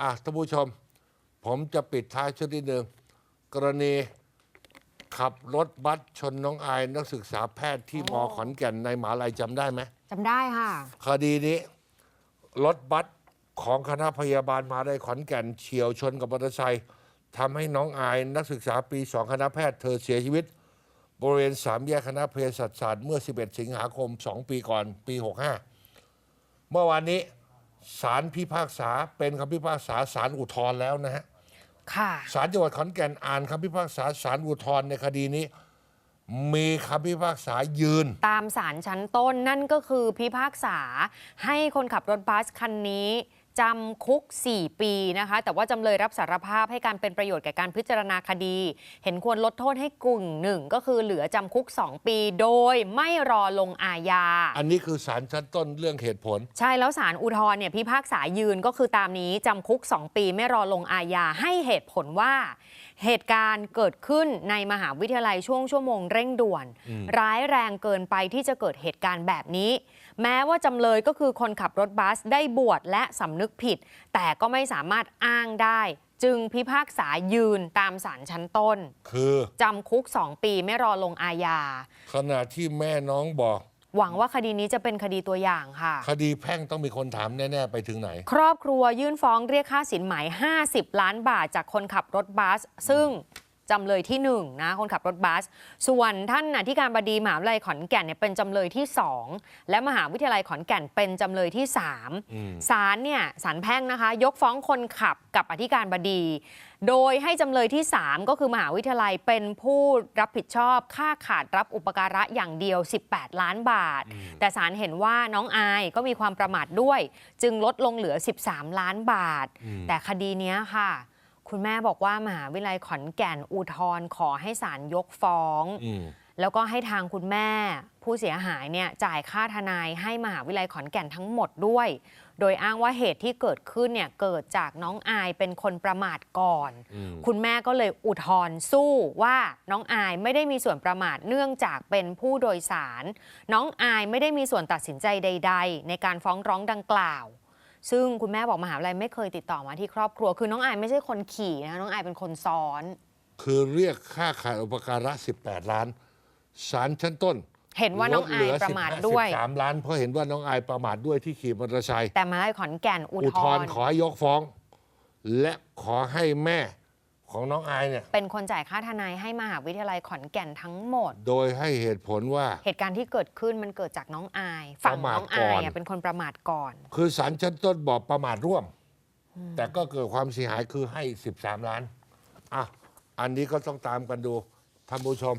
อะท่านผู้ชม ผมจะปิดท้ายชุดที่หนึ่งกรณีขับรถบัสชนน้องอายนักศึกษาแพทย์ที่มอขอนแก่นในมหาลัยจำได้ไหมจำได้ค่ะ คดีนี้ รถบัสของคณะพยาบาลมหาลัยขอนแก่น เฉียวชนกับมอเตอร์ไซค์ทำให้น้องอายนักศึกษาปีสองคณะแพทย์เธอเสียชีวิต บริเวณสามแยกคณะเภสัชศาสตร์เมื่อ 11 สิงหาคม 2 ปีก่อนปี 65 เมื่อวานนี้ ศาลพิพากษาเป็นคำพิพากษาศาลอุทธรณ์แล้วนะฮะค่ะ ศาลจังหวัดขอนแก่นอ่านคำพิพากษาศาลอุทธรณ์ในคดีนี้ มีคำพิพากษายืน ตามสารชั้นต้นนั่นก็คือพิพากษาให้คนขับรถบัสคันนี้ จำคุก 4 ปีนะคะ แต่ว่าจำเลยรับสารภาพให้การเป็นประโยชน์แก่การพิจารณาคดี เห็นควรลดโทษให้กึ่งหนึ่งก็คือเหลือจำคุก 2 ปี โดยไม่รอลงอาญา อันนี้คือศาลชั้นต้นเรื่องเหตุผล ใช่แล้วสารอุทธรณ์เนี่ยพิพากษายืนก็คือตามนี้จำคุก 2 ปีไม่รอลงอาญาให้เหตุผลว่า เหตุการณ์เกิดขึ้นในมหาวิทยาลัยช่วงชั่วโมงเร่งด่วน ร้ายแรงเกินไปที่จะเกิดเหตุการณ์แบบนี้แม้ว่าจำเลยก็คือคนขับรถบัสได้บวชและสำนึกผิด แต่ก็ไม่สามารถอ้างได้ จึงพิพากษายืนตามสารชั้นต้น คือจำคุก 2 ปีไม่รอลงอาญาขณะที่แม่น้องบอก หวังว่าคดีนี้จะเป็นคดีตัวอย่างค่ะ คดีแพ่งต้องมีคนถามแน่ ๆ ไปถึงไหน ครอบครัวยื่นฟ้องเรียกค่าสินไหม 50 ล้านบาทจากคนขับรถบัส ซึ่ง จำเลยที่1นะคนขับรถบัส ส่วนท่านอธิการบดีมหาวิทยาลัยขอนแก่นเนี่ยเป็นจำเลยที่ 2 และมหาวิทยาลัยขอนแก่นเป็นจำเลยที่อืม3ศาลเนี่ยศาลแพ่งนะคะ ยกฟ้องคนขับกับอธิการบดี โดยให้จำเลยที่ 3 ก็คือมหาวิทยาลัยเป็นผู้รับผิดชอบค่าขาดรับอุปการะอย่างเดียว 18 ล้านบาท แต่ศาลเห็นว่าน้องอายก็มีความประมาทด้วย จึงลดลงเหลือ 13 ล้านบาทอืมแต่คดีเนี้ยค่ะ คุณแม่บอกว่ามหาวิทยาลัยขอนแก่นอุทธรณ์ขอให้ศาลยกฟ้องอืมแล้วก็ให้ทางคุณแม่ ผู้เสียหายเนี่ยจ่ายค่าทนายให้มหาวิทยาลัยขอนแก่นทั้งหมดด้วย โดยอ้างว่าเหตุที่เกิดขึ้นเนี่ยเกิดจากน้องอายเป็นคนประมาทก่อนอืมคุณแม่ก็เลยอุทธรณ์สู้ว่าน้องอายไม่ได้มีส่วนประมาทเนื่องจากเป็นผู้โดยสาร น้องอายไม่ได้มีส่วนตัดสินใจใด ๆ ในการฟ้องร้องดังกล่าว ซึ่งคุณแม่บอกมหาวิทยาลัยไม่เคยติดต่อมาที่ครอบครัว คือน้องอายไม่ใช่คนขี่นะคะน้องอายเป็นคนซ้อน คือเรียกค่าขาดอุปการะ 18 ล้านศาลชั้นต้นเห็นว่าน้องอายประมาทด้วยสามล้านเพราะเห็นว่าน้องอายประมาทด้วยที่ขี่มอเตอร์ไซค์แต่มหาวิทยาลัยขอนแก่นอุอุททธธรรณ์ณ์ขอให้ยกฟ้อง และขอให้แม่ ของน้องอายเนี่ย เป็นคนจ่ายค่าทนายให้มหาวิทยาลัยขอนแก่นทั้งหมด โดยให้เหตุผลว่า เหตุการณ์ที่เกิดขึ้นมันเกิดจากน้องอาย ฝั่งน้องประมาทก่อาอนยอะเป็นคนประมาทก่อน คือศาลชั้นต้นบอกประมาทร่วม แต่ก็เกิดความเสียหายคือให้ 13 ล้านอะอันนี้ก็ต้องตามกันดูท่านผู้ชม